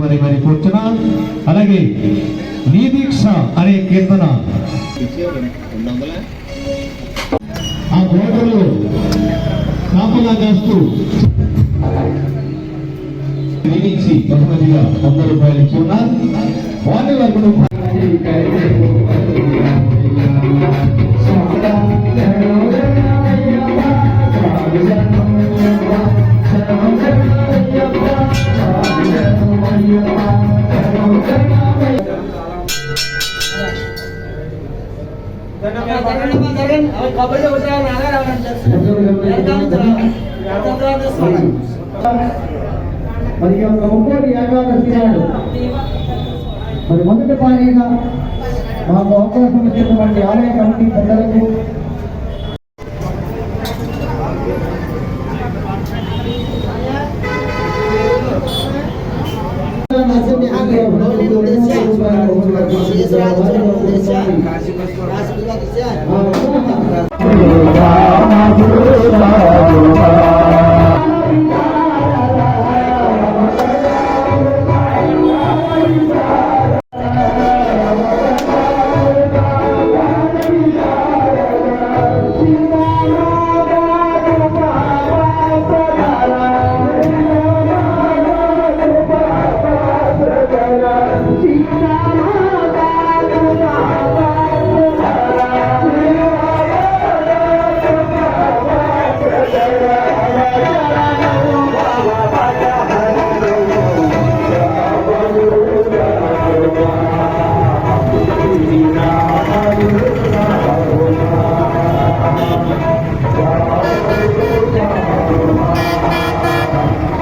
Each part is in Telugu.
మరి మరి కూర్చున్నా అలాగే నీ దీక్ష అనే కీర్తన. ఆ గోడలు కాపలా చేస్తూ దీవించి బహుమతిగా వంద రూపాయలు ఇచ్చి ఉన్నారు. వాటి వరకు మరి ఈ యొక్క ఒంగోలు ఏకాదశి నాడు మరి మొదటి పారీగా మాకు అవకాశం ఇచ్చినటువంటి ఆలయ కమిటీ పెద్దలకు రామదూత హనుమా శ్రీరామదూత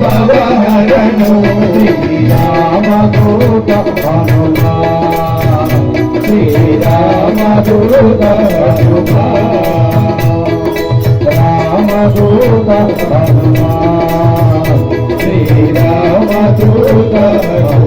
భవహరణం శ్రీరామదూత హనుమా శ్రీరామదూత హనుమా రామదూత హనుమా శ్రీరామదూత హనుమా